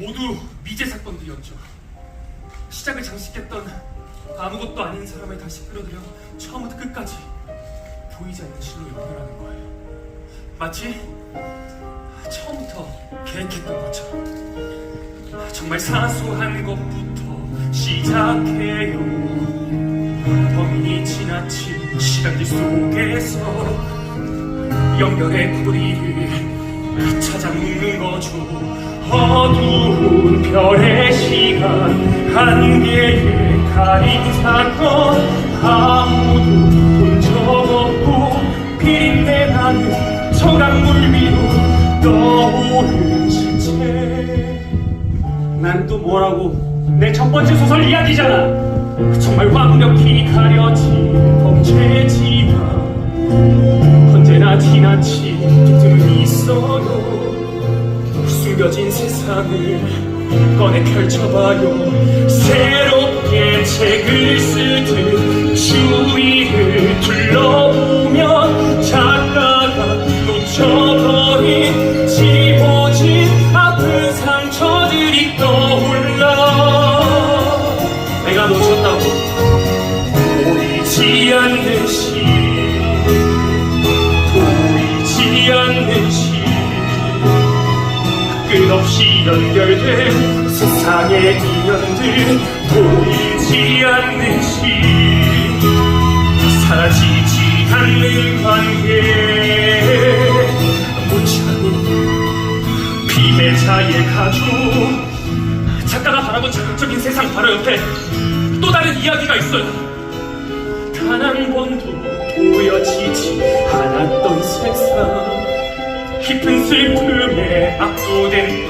모두 미제 사건들이었죠. 시작을 장식했던 아무것도 아닌 사람을 다시 끌어들여 처음부터 끝까지 보이지 않는 실로 연결하는 거예요. 마치 처음부터 계획했던 것처럼 정말 사소한 것부터 시작해요. 범인이 지나친 시간들 속에서 연결의 고리를 찾아 묻는 거죠 어두운 별의 시간 한계에 가린 사건 아무도 본적 없고 비린내 나는 저강물 위로 떠오른 시체. 난 또 뭐라고? 내 첫 번째 소설 이야기잖아. 정말 완벽히 가려진 범죄지 꺼내 펼쳐봐요. 새롭게 책을 쓰듯 주위를 둘러 연결된 세상의 인연들 보이지 않는 시 사라지지 않는 관계 묻지 않는 피해자의 가족 작가가 바라본 자극적인 세상 바로 옆에 또 다른 이야기가 있어요. 단 한 번도 보여지지 않았던 세상 깊은 슬픔에 압도된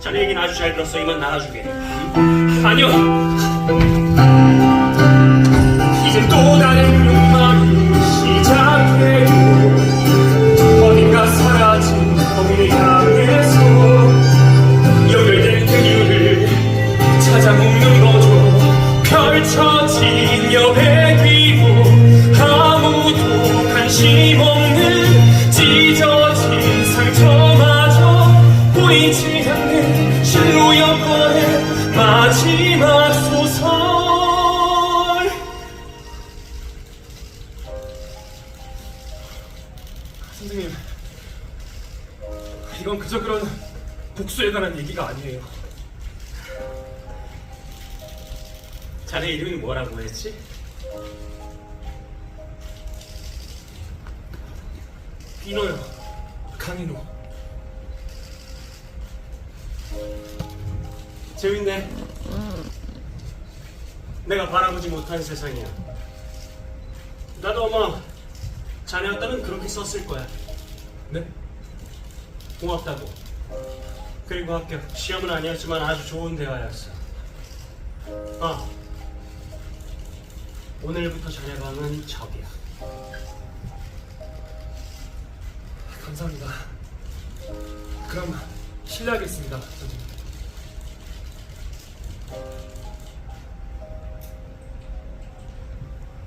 자네 얘기는 아주 잘 들었어 이만 나가주게 아니요. 이제 또 다른 욕망이 시작해요. 어딘가 사라진 범인을 향해서 연결된 그녀를 찾아 묻는 거죠. 펼쳐진 여백 위로 아무도 관심 없는 찢어진 상처마저 보이지 이건 그저 그런 복수에 관한 얘기가 아니에요. 자네 이름이 뭐라고 했지? 비노요. 강인호. 재밌네. 내가 바라보지 못한 세상이야. 나도 아마 자네였다면 그렇게 썼을 거야. 네? 고맙다고. 그리고 합격. 시험은 아니었지만 아주 좋은 대화였어. 아, 오늘부터 자네 방은 저기야. 감사합니다. 그럼 실례하겠습니다. 선생님.